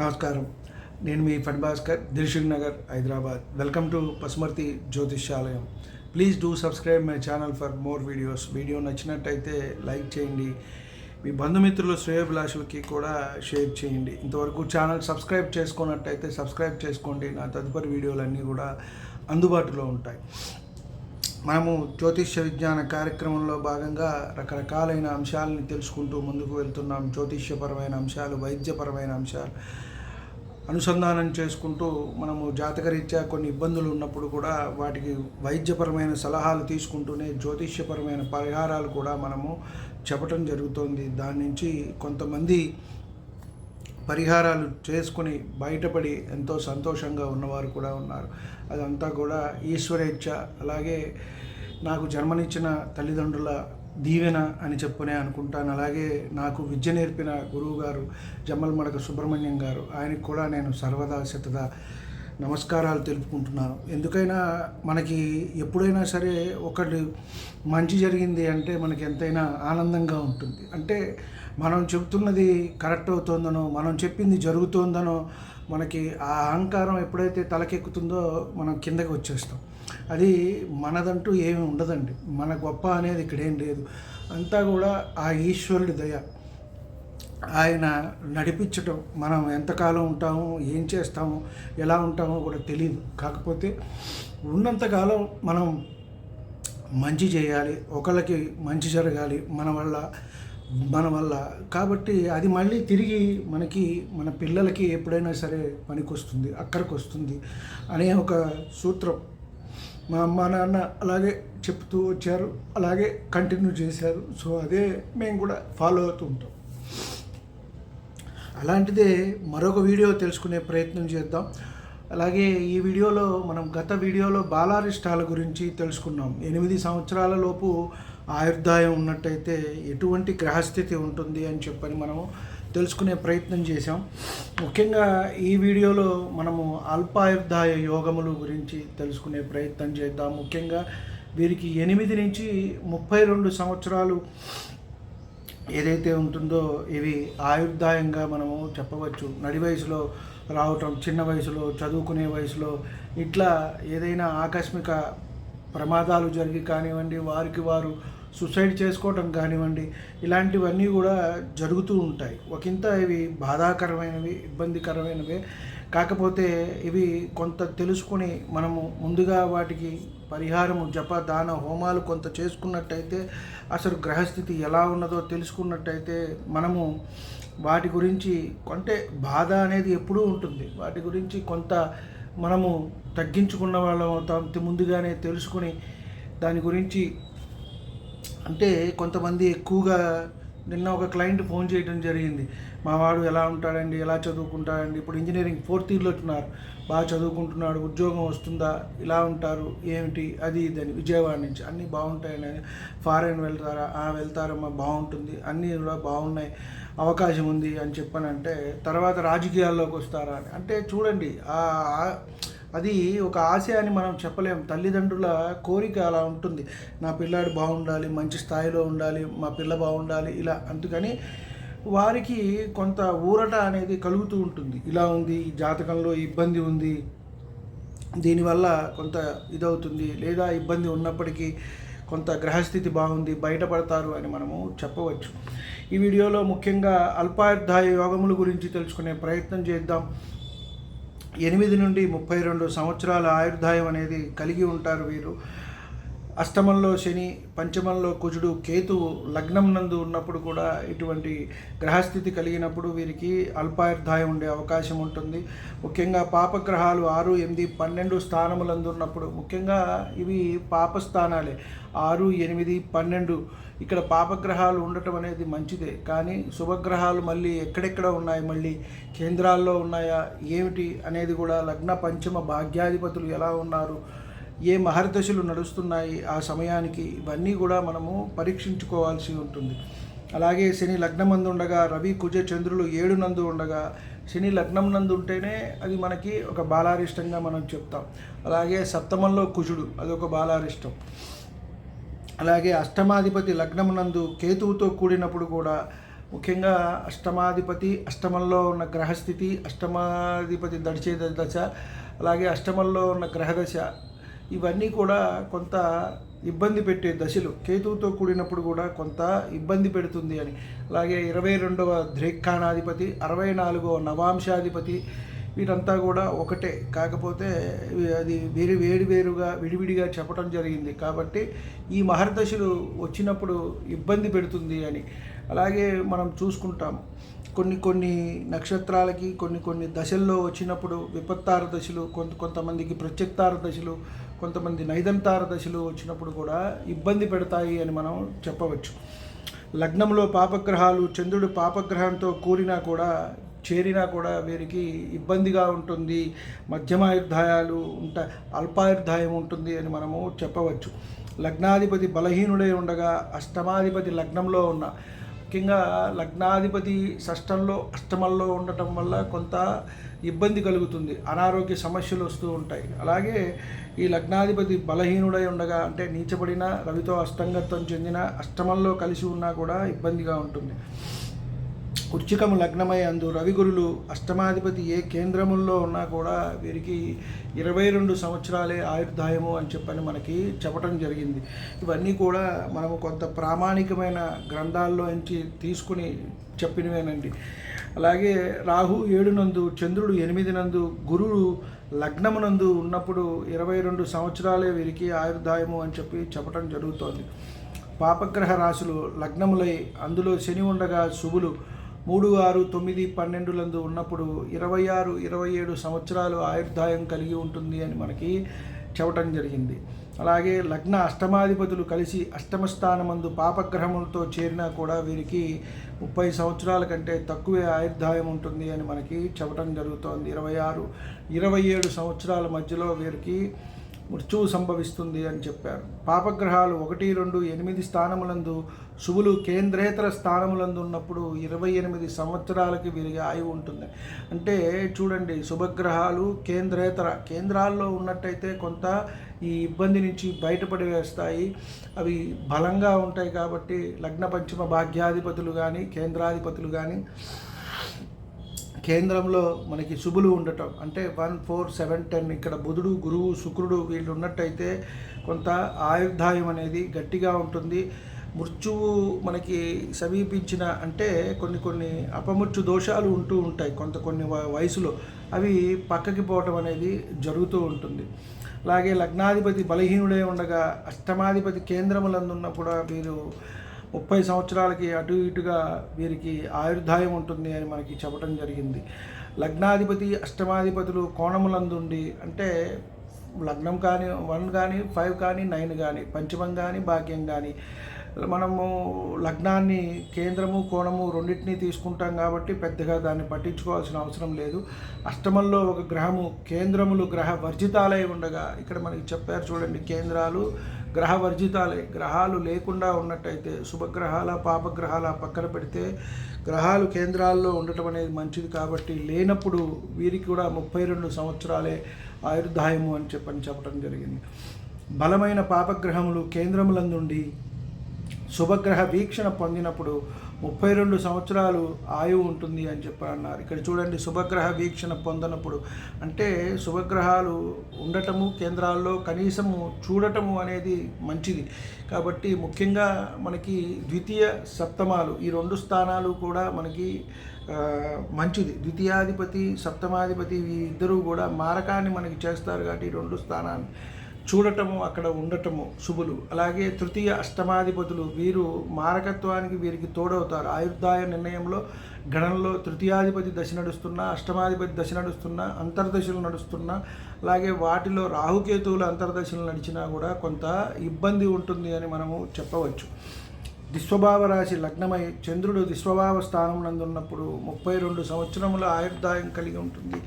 నమస్కారం. నేను మీ ఫండ్ భాస్కర్ దిల్షుక్ నగర్ హైదరాబాద్. వెల్కమ్ టు పసుమర్తి జ్యోతిష్యాలయం. Please do subscribe my channel for more videos. Video నచ్చినట్టయితే లైక్ చేయండి. మీ బంధుమిత్రులు శ్రేయభిలాషులకి కూడా షేర్ చేయండి. ఇంతవరకు ఛానల్ సబ్స్క్రైబ్ చేసుకున్నట్టయితే సబ్స్క్రైబ్ చేసుకోండి. నా తదుపరి వీడియోలన్నీ కూడా అందుబాటులో ఉంటాయి. మనము జ్యోతిష్య విజ్ఞాన కార్యక్రమంలో భాగంగా రకరకాలైన అంశాలని తెలుసుకుంటూ ముందుకు వెళ్తున్నాం. జ్యోతిష్యపరమైన అంశాలు వైద్యపరమైన అంశాలు అనుసంధానం చేసుకుంటూ మనము జాతకరీత్యా కొన్ని ఇబ్బందులు ఉన్నప్పుడు కూడా వాటికి వైద్యపరమైన సలహాలు తీసుకుంటూనే జ్యోతిష్యపరమైన పరిహారాలు కూడా మనము చెప్పటం జరుగుతోంది. దాని నుంచి కొంతమంది పరిహారాలు చేసుకుని బయటపడి ఎంతో సంతోషంగా ఉన్నవారు కూడా ఉన్నారు. అదంతా కూడా ఈశ్వరేచ్ఛ అలాగే నాకు జన్మనిచ్చిన తల్లిదండ్రుల దీవెన అని చెప్పునే అనుకుంటాను. అలాగే నాకు విద్య నేర్పిన గురువు గారు జమ్మల్ మడక సుబ్రహ్మణ్యం గారు ఆయనకు కూడా నేను సర్వదా శతదా నమస్కారాలు తెలుపుకుంటున్నాను. ఎందుకైనా మనకి ఎప్పుడైనా సరే ఒకటి మంచి జరిగింది అంటే మనకి ఎంతైనా ఆనందంగా ఉంటుంది. అంటే మనం చెబుతున్నది కరెక్ట్ అవుతుందనో మనం చెప్పింది జరుగుతోందనో మనకి ఆ అహంకారం ఎప్పుడైతే తలకెక్కుతుందో మనం కిందకి వచ్చేస్తాం. అది మనదంటూ ఏమి ఉండదండి. మన గొప్ప అనేది ఇక్కడేం లేదు. అంతా కూడా ఆ ఈశ్వరుడి దయ. ఆయన నడిపించటం మనం ఎంతకాలం ఉంటామో ఏం చేస్తామో ఎలా ఉంటామో కూడా తెలియదు కాకపోతే ఉన్నంతకాలం మనం మంచి చేయాలి ఒకళ్ళకి మంచి జరగాలి మన వల్ల మన వల్ల. కాబట్టి అది మళ్ళీ తిరిగి మనకి మన పిల్లలకి ఎప్పుడైనా సరే పనికి వస్తుంది అక్కడికి వస్తుంది అనే ఒక సూత్రం మా అమ్మ నాన్న అలాగే చెప్తూ వచ్చారు అలాగే కంటిన్యూ చేశారు. సో అదే మేము కూడా ఫాలో అవుతూ ఉంటాం. అలాంటిదే మరొక వీడియో తెలుసుకునే ప్రయత్నం చేద్దాం. అలాగే ఈ వీడియోలో మనం గత వీడియోలో బాలారిష్టాల గురించి తెలుసుకున్నాం. ఎనిమిది సంవత్సరాల లోపు ఆయుర్దాయం ఉన్నట్టయితే ఎటువంటి గ్రహస్థితి ఉంటుంది అని చెప్పని మనము తెలుసుకునే ప్రయత్నం చేశాం. ముఖ్యంగా ఈ వీడియోలో మనము అల్పాయుర్దాయ యోగములు గురించి తెలుసుకునే ప్రయత్నం చేద్దాం. ముఖ్యంగా వీరికి ఎనిమిది నుంచి ముప్పై రెండు సంవత్సరాలు ఏదైతే ఉంటుందో ఇవి ఆయుర్దాయంగా మనము చెప్పవచ్చు. నడి వయసులో రావటం చిన్న వయసులో చదువుకునే వయసులో ఇట్లా ఏదైనా ఆకస్మిక ప్రమాదాలు జరిగి కానివ్వండి వారికి వారు సుసైడ్ చేసుకోవటం కానివ్వండి ఇలాంటివన్నీ కూడా జరుగుతూ ఉంటాయి. ఒకంత ఇవి బాధాకరమైనవి ఇబ్బందికరమైనవే. కాకపోతే ఇవి కొంత తెలుసుకుని మనము ముందుగా వాటికి పరిహారము జప దాన హోమాలు కొంత చేసుకున్నట్టయితే అసలు గ్రహస్థితి ఎలా ఉన్నదో తెలుసుకున్నట్టయితే మనము వాటి గురించి అంటే బాధ అనేది ఎప్పుడూ ఉంటుంది. వాటి గురించి కొంత మనము తగ్గించుకున్న వాళ్ళం అవుతాం ముందుగానే తెలుసుకుని దాని గురించి అంటే కొంతమంది ఎక్కువగా నిన్న ఒక క్లయింట్ ఫోన్ చేయడం జరిగింది. మా వాడు ఎలా ఉంటాడండి ఎలా చదువుకుంటాడండి? ఇప్పుడు ఇంజనీరింగ్ ఫోర్త్ ఇయర్లో ఉంటున్నారు బాగా చదువుకుంటున్నాడు ఉద్యోగం వస్తుందా ఇలా ఉంటారు ఏమిటి అది ఇదని విజయవాడ నుంచి. అన్నీ బాగుంటాయని ఫారెన్ వెళ్తారా? ఆ వెళ్తారమ్మా బాగుంటుంది. అన్నీ కూడా బాగున్నాయి. అవకాశం ఉంది అని చెప్పానంటే తర్వాత రాజకీయాల్లోకి వస్తారా అని. అంటే చూడండి ఆ అది ఒక ఆశ అని మనం చెప్పలేం. తల్లిదండ్రుల కోరిక అలా ఉంటుంది. నా పిల్లాడు బాగుండాలి మంచి స్థాయిలో ఉండాలి మా పిల్ల బాగుండాలి ఇలా అందుకని వారికి కొంత ఊరట అనేది కలుగుతూ ఉంటుంది. ఇలా ఉంది ఈ జాతకంలో ఇబ్బంది ఉంది దీనివల్ల కొంత ఇదవుతుంది లేదా ఇబ్బంది ఉన్నప్పటికీ కొంత గ్రహస్థితి బాగుంది బయటపడతారు అని మనము చెప్పవచ్చు. ఈ వీడియోలో ముఖ్యంగా అల్పాయుర్ధాయ యోగముల గురించి తెలుసుకునే ప్రయత్నం చేద్దాం. ఎనిమిది నుండి ముప్పై రెండు సంవత్సరాల ఆయుర్దాయం అనేది కలిగి ఉంటారు వీరు. అష్టమంలో శని పంచమంలో కుజుడు కేతువు లగ్నం నందు ఉన్నప్పుడు కూడా ఇటువంటి గ్రహస్థితి కలిగినప్పుడు వీరికి అల్పాయుర్ధాయం ఉండే అవకాశం ఉంటుంది. ముఖ్యంగా పాపగ్రహాలు ఆరు ఎనిమిది పన్నెండు స్థానములందు ఉన్నప్పుడు ముఖ్యంగా ఇవి పాప స్థానాలే ఆరు ఎనిమిది పన్నెండు ఇక్కడ పాపగ్రహాలు ఉండటం అనేది మంచిదే. కానీ శుభగ్రహాలు మళ్ళీ ఎక్కడెక్కడ ఉన్నాయి? మళ్ళీ కేంద్రాల్లో ఉన్నాయా? ఏమిటి? అనేది కూడా లగ్న పంచమ భాగ్యాధిపతులు ఎలా ఉన్నారు? ఏ మహర్దశలు నడుస్తున్నాయి ఆ సమయానికి ఇవన్నీ కూడా మనము పరీక్షించుకోవాల్సి ఉంటుంది. అలాగే శని లగ్నమందు ఉండగా రవి కుజ చంద్రులు ఏడు నందు ఉండగా శని లగ్నం నందు ఉంటేనే అది మనకి ఒక బాలారిష్టంగా మనం చెప్తాం. అలాగే సప్తమంలో కుజుడు అదొక బాలారిష్టం. అలాగే అష్టమాధిపతి లగ్నం నందు కేతువుతో కూడినప్పుడు కూడా ముఖ్యంగా అష్టమాధిపతి అష్టమంలో ఉన్న గ్రహస్థితి అష్టమాధిపతి దడిచే దశ అలాగే అష్టమంలో ఉన్న గ్రహదశ ఇవన్నీ కూడా కొంత ఇబ్బంది పెట్టే దశలు. కేతువుతో కూడినప్పుడు కూడా కొంత ఇబ్బంది పెడుతుంది అని. అలాగే ఇరవై రెండవ ద్రేక్కాణాధిపతి అరవై నాలుగవ నవాంశాధిపతి వీరంతా కూడా ఒకటే. కాకపోతే అది వేరు వేరు వేరుగా విడివిడిగా చెప్పడం జరిగింది. కాబట్టి ఈ మహర్దశలు వచ్చినప్పుడు ఇబ్బంది పెడుతుంది అని. అలాగే మనం చూసుకుంటాం. కొన్ని కొన్ని నక్షత్రాలకి కొన్ని కొన్ని దశల్లో వచ్చినప్పుడు విపత్తార దశలు కొంత కొంతమందికి ప్రత్యక్తార దశలు కొంతమంది నైదంతార దశలు వచ్చినప్పుడు కూడా ఇబ్బంది పెడతాయి అని మనం చెప్పవచ్చు. లగ్నంలో పాపగ్రహాలు చంద్రుడు పాపగ్రహంతో కూరినా కూడా చేరినా కూడా వీరికి ఇబ్బందిగా ఉంటుంది. మధ్యమాయుర్ధాయాలు ఉంట అల్పాయుర్ధాయం ఉంటుంది అని మనము చెప్పవచ్చు. లగ్నాధిపతి బలహీనుడై ఉండగా అష్టమాధిపతి లగ్నంలో ఉన్న ముఖ్యంగా లగ్నాధిపతి షష్టంలో అష్టమంలో ఉండటం వల్ల కొంత ఇబ్బంది కలుగుతుంది. అనారోగ్య సమస్యలు వస్తూ ఉంటాయి. అలాగే ఈ లగ్నాధిపతి బలహీనుడై ఉండగా అంటే నీచబడిన రవితో అష్టంగత్వం చెందిన అష్టమంలో కలిసి ఉన్నా కూడా ఇబ్బందిగా ఉంటుంది. వృచ్చికము లగ్నమై అందు రవిగురులు అష్టమాధిపతి ఏ కేంద్రముల్లో ఉన్నా కూడా వీరికి ఇరవై రెండు సంవత్సరాలే ఆయుర్దాయము అని చెప్పని మనకి చెప్పటం జరిగింది. ఇవన్నీ కూడా మనము కొంత ప్రామాణికమైన గ్రంథాల్లో నుంచి తీసుకుని చెప్పినవేనండి. అలాగే రాహు ఏడు నందు చంద్రుడు ఎనిమిది నందు గురుడు లగ్నమునందు ఉన్నప్పుడు ఇరవై రెండు సంవత్సరాలే వీరికి ఆయుర్దాయము అని చెప్పి చెప్పటం జరుగుతోంది. పాపగ్రహ రాశులు లగ్నములై అందులో శని ఉండగా శుభులు మూడు ఆరు తొమ్మిది పన్నెండులందు ఉన్నప్పుడు ఇరవై ఆరు ఇరవై ఏడు సంవత్సరాలు ఆయుర్దాయం కలిగి ఉంటుంది అని మనకి చెప్పటం జరిగింది. అలాగే లగ్న అష్టమాధిపతులు కలిసి అష్టమస్థానమందు పాపగ్రహములతో చేరినా కూడా వీరికి ముప్పై సంవత్సరాల కంటే తక్కువే ఆయుర్దాయం ఉంటుంది అని మనకి చెప్పటం జరుగుతోంది. ఇరవై ఆరు ఇరవై ఏడు సంవత్సరాల మధ్యలో వీరికి మృత్యువు సంభవిస్తుంది అని చెప్పారు. పాపగ్రహాలు ఒకటి రెండు ఎనిమిది స్థానములందు శుభులు కేంద్రేతర స్థానములందు ఉన్నప్పుడు ఇరవై ఎనిమిది సంవత్సరాలకి వీరికి ఆయువు ఉంటుంది. అంటే చూడండి శుభగ్రహాలు కేంద్రేతర కేంద్రాల్లో ఉన్నట్టయితే కొంత ఈ ఇబ్బంది నుంచి బయటపడి వేస్తాయి. అవి బలంగా ఉంటాయి కాబట్టి లగ్న పంచమ భాగ్యాధిపతులు కానీ కేంద్రాధిపతులు కానీ కేంద్రంలో మనకి శుభులు ఉండటం. అంటే వన్ ఫోర్ సెవెన్ టెన్ ఇక్కడ బుధుడు గురువు శుక్రుడు వీళ్ళు ఉన్నట్టయితే కొంత ఆయుర్దాయం అనేది గట్టిగా ఉంటుంది. మృత్యువు మనకి సమీపించిన అంటే కొన్ని కొన్ని అపమృత్యు దోషాలు ఉంటూ ఉంటాయి కొంత కొన్ని వయసులో. అవి పక్కకి పోవటం అనేది జరుగుతూ ఉంటుంది. అలాగే లగ్నాధిపతి బలహీనుడే ఉండగా అష్టమాధిపతి కేంద్రములందున్న కూడా వీరు ముప్పై సంవత్సరాలకి అటు ఇటుగా వీరికి ఆయుర్దాయం ఉంటుంది అని మనకి చెప్పడం జరిగింది. లగ్నాధిపతి అష్టమాధిపతులు కోణములందుండి అంటే లగ్నం కానీ వన్ కానీ ఫైవ్ కానీ నైన్ కానీ పంచమం కానీ భాగ్యం కానీ మనము లగ్నాన్ని కేంద్రము కోణము రెండింటినీ తీసుకుంటాం కాబట్టి పెద్దగా దాన్ని పట్టించుకోవాల్సిన అవసరం లేదు. అష్టమంలో ఒక గ్రహము కేంద్రములు గ్రహ వర్జితాలై ఉండగా ఇక్కడ మనకి చెప్పారు చూడండి కేంద్రాలు గ్రహ వర్జితాలే గ్రహాలు లేకుండా ఉన్నట్టయితే శుభగ్రహాల పాపగ్రహాల పక్కన పెడితే గ్రహాలు కేంద్రాల్లో ఉండటం అనేది మంచిది కాబట్టి లేనప్పుడు వీరికి కూడా ముప్పై రెండు సంవత్సరాలే ఆయుర్దాయము అని చెప్పని చెప్పడం జరిగింది. బలమైన పాపగ్రహములు కేంద్రములందుండి శుభగ్రహ వీక్షణ పొందినప్పుడు ముప్పై రెండు సంవత్సరాలు ఆయువు ఉంటుంది అని చెప్పి అన్నారు ఇక్కడ చూడండి శుభగ్రహ వీక్షణ పొందనప్పుడు. అంటే శుభగ్రహాలు ఉండటము కేంద్రాల్లో కనీసము చూడటము అనేది మంచిది. కాబట్టి ముఖ్యంగా మనకి ద్వితీయ సప్తమాలు ఈ రెండు స్థానాలు కూడా మనకి మంచిది. ద్వితీయాధిపతి సప్తమాధిపతి ఈ ఇద్దరు కూడా మారకాన్ని మనకి చేస్తారు కాబట్టి ఈ రెండు స్థానాన్ని చూడటము అక్కడ ఉండటము శుభులు. అలాగే తృతీయ అష్టమాధిపతులు వీరు మారకత్వానికి వీరికి తోడవుతారు. ఆయుర్దాయ నిర్ణయంలో గణంలో తృతీయాధిపతి దశ నడుస్తున్నా అష్టమాధిపతి దశ నడుస్తున్నా అంతర్దశలు నడుస్తున్నా అలాగే వాటిలో రాహుకేతువులు అంతర్దశలు నడిచినా కూడా కొంత ఇబ్బంది ఉంటుంది అని మనము చెప్పవచ్చు. విశ్వభావ రాశి లగ్నమై చంద్రుడు విశ్వభావ స్థానం నందున్నప్పుడు ముప్పై రెండు సంవత్సరముల ఆయుర్దాయం కలిగి ఉంటుంది.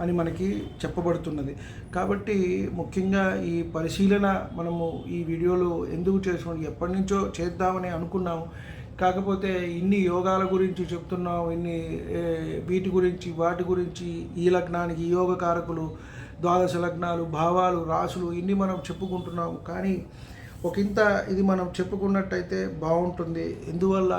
అని మనకి చెప్పబడుతున్నది. కాబట్టి ముఖ్యంగా ఈ పరిశీలన మనము ఈ వీడియోలో ఎందుకు చేసుకుని ఎప్పటి నుంచో చేద్దామని అనుకున్నాము. కాకపోతే ఇన్ని యోగాల గురించి చెప్తున్నాం ఇన్ని వీటి గురించి వాటి గురించి ఈ లగ్నానికి ఈ యోగ కారకులు ద్వాదశ లగ్నాలు భావాలు రాసులు ఇన్ని మనం చెప్పుకుంటున్నాము. కానీ ఒకంత ఇది మనం చెప్పుకున్నట్టయితే బాగుంటుంది. ఎందువల్ల?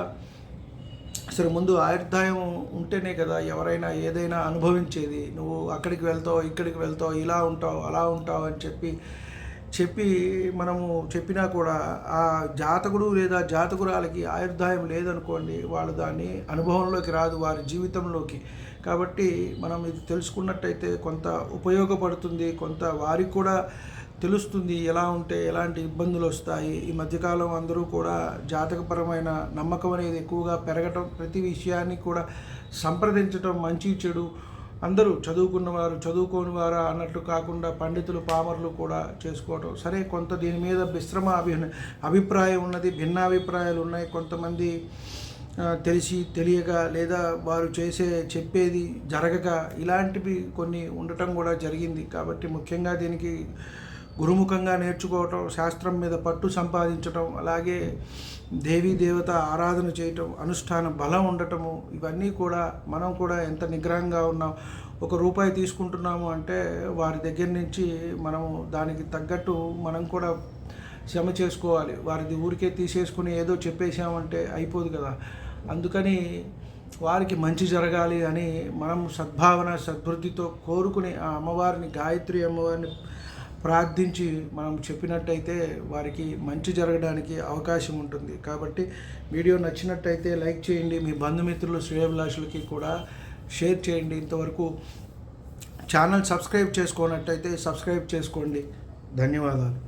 అసలు ముందు ఆయుర్దాయం ఉంటేనే కదా ఎవరైనా ఏదైనా అనుభవించేది. నువ్వు అక్కడికి వెళ్తావు ఇక్కడికి వెళ్తావు ఇలా ఉంటావు అలా ఉంటావు అని చెప్పి చెప్పి మనము చెప్పినా కూడా ఆ జాతకుడు లేదా జాతకురాలకి ఆయుర్దాయం లేదనుకోండి వాళ్ళు దాన్ని అనుభవంలోకి రాదు వారి జీవితంలోకి. కాబట్టి మనం ఇది తెలుసుకున్నట్టయితే కొంత ఉపయోగపడుతుంది కొంత వారికి కూడా తెలుస్తుంది ఎలా ఉంటే ఎలాంటి ఇబ్బందులు వస్తాయి. ఈ మధ్యకాలం అందరూ కూడా జాతకపరమైన నమ్మకం అనేది ఎక్కువగా పెరగటం ప్రతి విషయాన్ని కూడా సంప్రదించటం మంచి చెడు. అందరూ చదువుకున్నవారు చదువుకోని వారా అన్నట్లు కాకుండా పండితులు పామర్లు కూడా చేసుకోవటం. సరే కొంత దీని మీద మిశ్రమ అభి అభిప్రాయం ఉన్నది భిన్నాభిప్రాయాలు ఉన్నాయి. కొంతమంది తెలిసి తెలియక లేదా వారు చేసే చెప్పేది జరగక ఇలాంటివి కొన్ని ఉండటం కూడా జరిగింది. కాబట్టి ముఖ్యంగా దీనికి గురుముఖంగా నేర్చుకోవటం శాస్త్రం మీద పట్టు సంపాదించటం అలాగే దేవీ దేవత ఆరాధన చేయటం అనుష్ఠాన బలం ఉండటము ఇవన్నీ కూడా మనం కూడా ఎంత నిగ్రహంగా ఉన్నాం ఒక రూపాయి తీసుకుంటున్నాము అంటే వారి దగ్గర నుంచి మనము దానికి తగ్గట్టు మనం కూడా శ్రమ చేసుకోవాలి. వారిది ఊరికే తీసేసుకుని ఏదో చెప్పేసామంటే అయిపోదు కదా. అందుకని వారికి మంచి జరగాలి అని మనం సద్భావన సద్వృద్ధితో కోరుకుని ఆ అమ్మవారిని గాయత్రి అమ్మవారిని ప్రార్థించి మనం చెప్పినట్టయితే వారికి మంచి జరగడానికి అవకాశం ఉంటుంది. కాబట్టి వీడియో నచ్చినట్టయితే లైక్ చేయండి. మీ బంధుమిత్రులు శ్రేయభిలాషులకి కూడా షేర్ చేయండి. ఇంతవరకు ఛానల్ సబ్స్క్రైబ్ చేసుకోనట్టయితే సబ్స్క్రైబ్ చేసుకోండి. ధన్యవాదాలు.